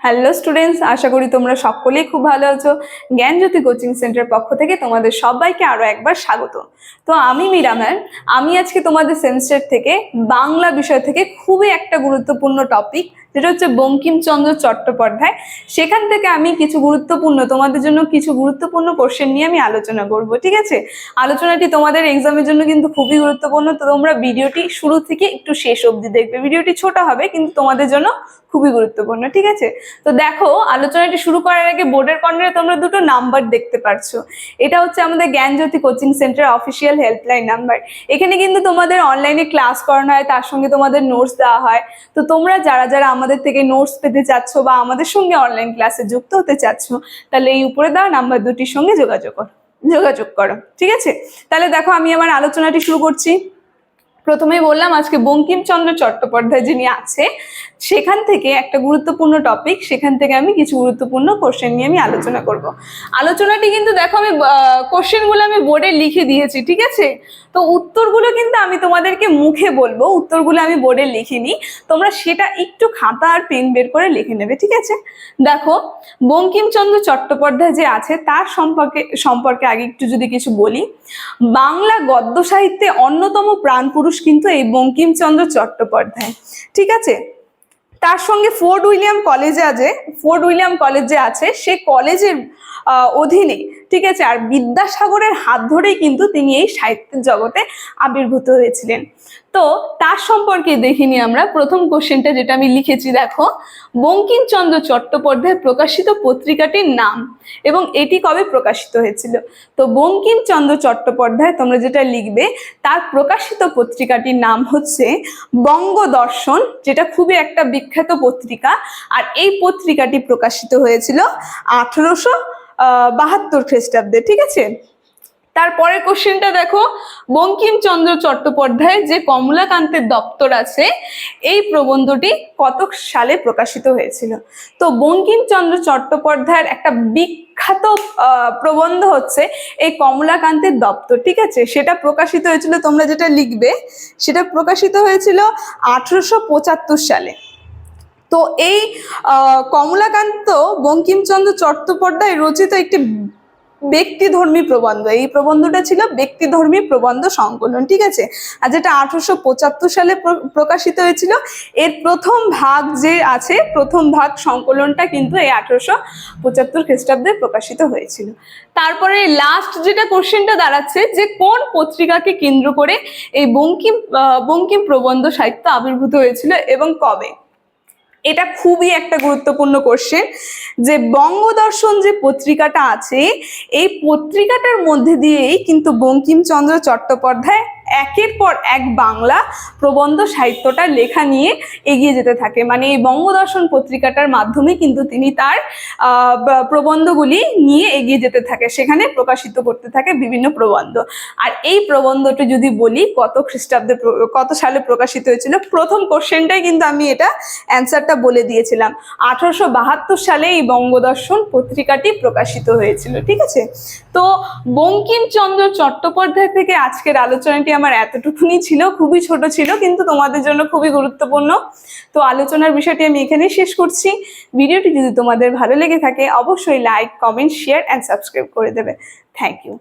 Hello students আশা করি তোমরা সকলেই খুব ভালো আছো। জ্ঞানজ্যোতি কোচিং সেন্টার পক্ষ থেকে তোমাদের সবাইকে আরও একবার স্বাগত। তো আমি মীরা ম্যাম, আমি আজকে তোমাদের সেমিস্টার থেকে বাংলা বিষয় থেকে খুবই একটা গুরুত্বপূর্ণ টপিক যেটা হচ্ছে বঙ্কিমচন্দ্র চট্টোপাধ্যায়। সেখান থেকে আমি কিছু গুরুত্বপূর্ণ, তোমাদের জন্য কিছু গুরুত্বপূর্ণ কোশ্চেন নিয়ে আমি আলোচনা করব, ঠিক আছে? আলোচনাটি তোমাদের এক্সামের জন্য কিন্তু খুবই গুরুত্বপূর্ণ, তো তোমরা ভিডিওটি শুরু থেকে একটু শেষ অবধি দেখবে। ভিডিওটি ছোট হবে, কিন্তু তোমাদের জন্য খুবই গুরুত্বপূর্ণ, ঠিক আছে? তো দেখো, আলোচনাটি শুরু করার আগে বোর্ডের কর্নারে তোমরা দুটো নাম্বার দেখতে পারছ। এটা হচ্ছে আমাদের Gyanjyoti coaching centre official helpline number এখানে কিন্তু তোমাদের অনলাইনে ক্লাস করানো হয়, তার সঙ্গে তোমাদের নোটস দেওয়া হয়। তো তোমরা যারা যারা আমাদের থেকে নোটস পেতে চাচ্ছ বা আমাদের সঙ্গে অনলাইন ক্লাসে যুক্ত হতে চাচ্ছ, তাহলে এই উপরে দেওয়া নাম্বার দুটির সঙ্গে যোগাযোগ করো। যোগাযোগ করো, ঠিক আছে? তাহলে দেখো আমি আমার আলোচনাটি শুরু করছি। প্রথমেই বললাম, আজকে বঙ্কিমচন্দ্র চট্টোপাধ্যায় যিনি আছে, সেখান থেকে একটা গুরুত্বপূর্ণ টপিক সেখান থেকে আমি কিছু গুরুত্বপূর্ণ কোশ্চেন নিয়ে আমি আলোচনা করব। আলোচনাটি কিন্তু দেখো আমি কোশ্চেনগুলো আমি বোর্ডে লিখে দিয়েছি, ঠিক আছে? তো উত্তরগুলো কিন্তু আমি তোমাদেরকে মুখে বলব, উত্তরগুলো আমি বোর্ডে লিখিনি। তোমরা সেটা একটু খাতা আর পেন বের করে লিখে নেবে, ঠিক আছে? দেখো, বঙ্কিমচন্দ্র চট্টোপাধ্যায় যে আছে, তার সম্পর্কে সম্পর্কে আগে একটু যদি কিছু বলি, বাংলা গদ্য সাহিত্যে অন্যতম প্রাণ পুরুষ কিন্তু এই বঙ্কিমচন্দ্র চট্টোপাধ্যায়। ঠিক আছে? তার সঙ্গে ফোর্ট উইলিয়াম কলেজে আছে, ফোর্ট উইলিয়াম কলেজ যে আছে, সে কলেজের অধীনে ঠিক আছে? আর বিদ্যাসাগরের হাত ধরেই কিন্তু তিনি এই সাহিত্যের জগতে আবির্ভূত হয়েছিলেন। তো তার সম্পর্কে দেখিনি আমরা। প্রথম কোশ্চেনটা যেটা আমি লিখেছি, দেখো, বঙ্কিমচন্দ্র চট্টোপাধ্যায় প্রকাশিত পত্রিকাটির নাম এবং এটি কবে প্রকাশিত হয়েছিল? তো বঙ্কিমচন্দ্র চট্টোপাধ্যায়, তোমরা যেটা লিখবে, তার প্রকাশিত পত্রিকাটির নাম হচ্ছে বঙ্গদর্শন, যেটা খুবই একটা বিখ্যাত পত্রিকা। আর এই পত্রিকাটি প্রকাশিত হয়েছিল আঠেরোশো বাহাত্তর খ্রিস্টাব্দে, ঠিক আছে? তারপরের কোশ্চেনটা দেখো, বঙ্কিমচন্দ্র চট্টোপাধ্যায় যে কমলাকান্তের দপ্তর আছে, এই প্রবন্ধটি কত সালে প্রকাশিত হয়েছিল? তো বঙ্কিমচন্দ্র চট্টোপাধ্যায়ের একটা বিখ্যাত প্রবন্ধ হচ্ছে এই কমলাকান্তের দপ্তর, ঠিক আছে? সেটা প্রকাশিত হয়েছিল, তোমরা যেটা লিখবে, সেটা প্রকাশিত হয়েছিল আঠেরোশো পঁচাত্তর সালে। তো এই কমলাকান্ত বঙ্কিমচন্দ্র চট্টোপাধ্যায় রচিত একটি ব্যক্তিধর্মী প্রবন্ধ। এই প্রবন্ধটা ছিল ব্যক্তিধর্মী প্রবন্ধ সংকলন, ঠিক আছে? আর যেটা আঠারোশো পঁচাত্তর সালে প্রকাশিত হয়েছিল, এর প্রথম ভাগ যে আছে, প্রথম ভাগ সংকলনটা কিন্তু এই আঠারোশো পঁচাত্তর খ্রিস্টাব্দে প্রকাশিত হয়েছিল। তারপরে লাস্ট যেটা কোশ্চেনটা দাঁড়াচ্ছে, যে কোন পত্রিকাকে কেন্দ্র করে এই বঙ্কিম বঙ্কিম প্রবন্ধ সাহিত্য আবির্ভূত হয়েছিল এবং কবে? এটা খুবই একটা গুরুত্বপূর্ণ কোশ্চেন যে বঙ্গদর্শন যে পত্রিকাটা আছে, এই পত্রিকাটার মধ্যে দিয়েই কিন্তু বঙ্কিমচন্দ্র চট্টোপাধ্যায় একের পর এক বাংলা প্রবন্ধ সাহিত্যটা লেখা নিয়ে এগিয়ে যেতে থাকে। মানে এই বঙ্গদর্শন পত্রিকাটার মাধ্যমে কিন্তু তিনি তার প্রবন্ধগুলি নিয়ে এগিয়ে যেতে থাকে, সেখানে প্রকাশিত করতে থাকে বিভিন্ন প্রবন্ধ। আর এই প্রবন্ধটি যদি বলি, কত খ্রিস্টাব্দে কত সালে প্রকাশিত হয়েছিল, প্রথম কোশ্চেনটাই কিন্তু আমি এটা অ্যান্সারটা বলে দিয়েছিলাম। আঠারোশো বাহাত্তর সালে এই বঙ্গদর্শন পত্রিকাটি প্রকাশিত হয়েছিল, ঠিক আছে? তো বঙ্কিমচন্দ্র চট্টোপাধ্যায় থেকে আজকের আলোচনাটি আমার এতটুকুনি ছিল, খুবই ছোট ছিল, কিন্তু তোমাদের জন্য খুবই গুরুত্বপূর্ণ। তো আলোচনার বিষয়টি আমি এখানেই শেষ করছি। ভিডিওটি যদি তোমাদের ভালো লেগে থাকে, অবশ্যই like comment share and subscribe করে দেবে। Thank you